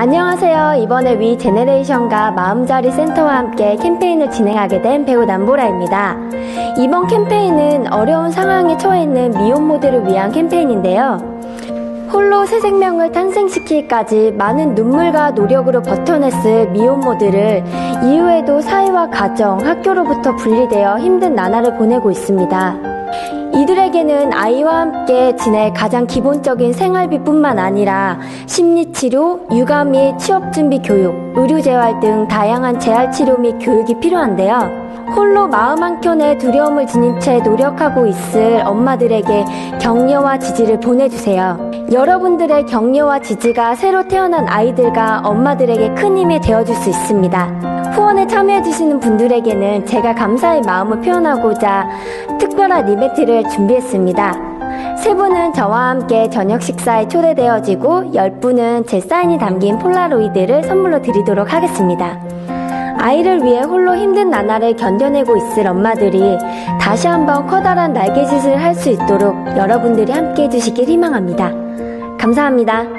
안녕하세요. 이번에 위 제네레이션과 마음자리 센터와 함께 캠페인을 진행하게 된 배우 남보라입니다. 이번 캠페인은 어려운 상황에 처해 있는 미혼모들을 위한 캠페인인데요. 홀로 새 생명을 탄생시키기까지 많은 눈물과 노력으로 버텨냈을 미혼모들을 이후에도 사회와 가정, 학교로부터 분리되어 힘든 나날을 보내고 있습니다. 이들에게는 아이와 함께 지낼 가장 기본적인 생활비뿐만 아니라 심리치료, 육아 및 취업준비 교육, 의료재활 등 다양한 재활치료 및 교육이 필요한데요. 홀로 마음 한켠에 두려움을 지닌 채 노력하고 있을 엄마들에게 격려와 지지를 보내주세요. 여러분들의 격려와 지지가 새로 태어난 아이들과 엄마들에게 큰 힘이 되어줄 수 있습니다. 후원에 참여해주시는 분들에게는 제가 감사의 마음을 표현하고자 특별한 이벤트를 준비했습니다. 세 분은 저와 함께 저녁 식사에 초대되어지고 열 분은 제 사인이 담긴 폴라로이드를 선물로 드리도록 하겠습니다. 아이를 위해 홀로 힘든 나날을 견뎌내고 있을 엄마들이 다시 한번 커다란 날개짓을 할 수 있도록 여러분들이 함께 해주시길 희망합니다. 감사합니다.